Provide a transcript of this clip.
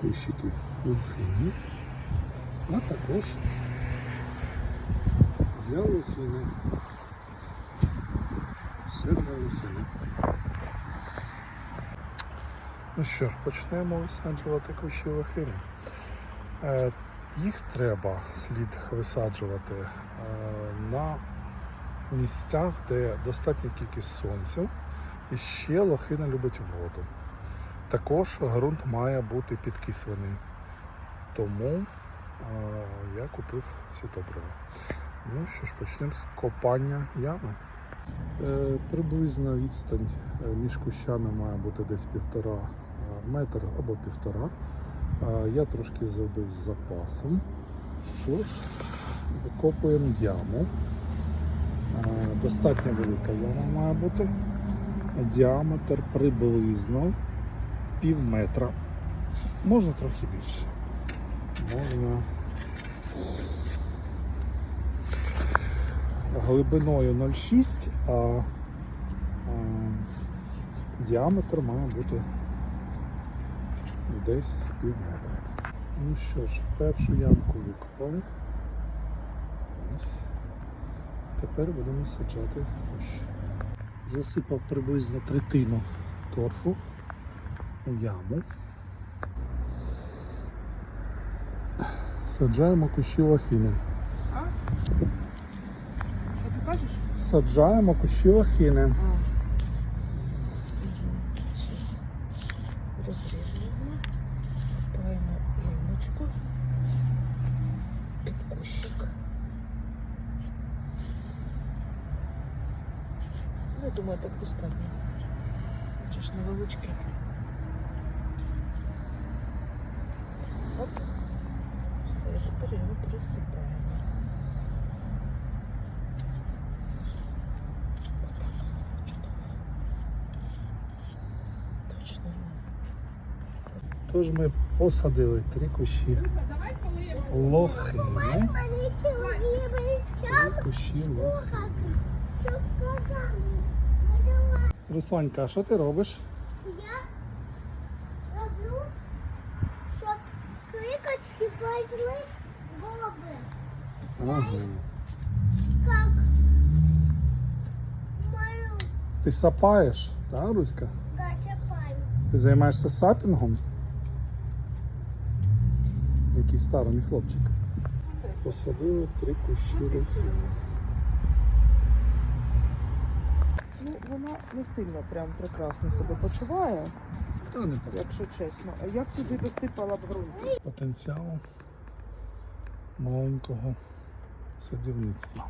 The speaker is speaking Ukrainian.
кущиків лохини, а також для лохини. Все для лохини. Ну що ж, почнемо висаджувати кущі лохини. Е, їх треба слід висаджувати е, на місцях, де достатня кількість сонця і ще лохина любить воду. Також ґрунт має бути підкислений. Тому я купив ці добрива. Ну що ж, почнемо з копання ями. Е, приблизна відстань е, між кущами має бути десь півтора е, метр або півтора. Я трошки зробив з запасом. Тож викопуємо яму. Достатньо велика яма має бути. Діаметр приблизно пів метра. Можна трохи більше. Можна глибиною 0,6, а, діаметр має бути десь пів метра. Ну що ж, першу ямку викопали. Ось. Тепер будемо саджати. Засипав приблизно третину торфу у яму. Саджаємо кущі лохини. Що ти кажеш? Саджаємо кущі лохини. А. Зараз розріжуємо, копаємо ямочку під кущик. Ну, я думаю, так достатньо. Це ж невеличкий. Оп. Все, тепер його присипаємо. Отак все чудово. Точно. Тож ми посадили три кущі лохини. Три кущі лохини. Русланька, а що ти робиш? Крикочки пойдли боби. Ага. Как мою Ти сапаєш, так, Руська? гачапаю. Ти займаєшся сапінгом? Який старий хлопчик. Посадили три кущі лохини. Ну, вона не сильно прям прекрасно себе почуває, якщо чесно. А як туди досипала б ґрунт? потенціал маленького садівництва.